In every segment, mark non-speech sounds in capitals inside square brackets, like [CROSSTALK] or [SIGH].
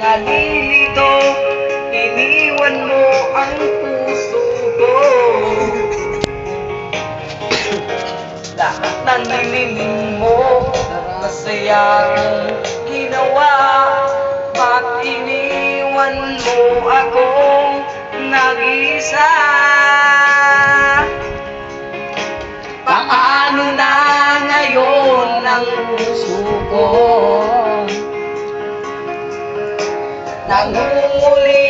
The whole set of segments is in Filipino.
Nalilito, iniwan mo ang puso ko. Lahat ng nililing mo Masaya kong ginawa. Ba't iniwan mo akong nag-isa? Paano na ngayon ang puso ko 努力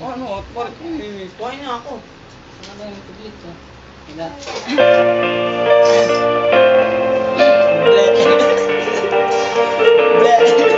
Ano? Bakit nangininis? Tuwain na ako. Ano ba yung tubig ko? Hila. Black. [LAUGHS] [LAUGHS] Black.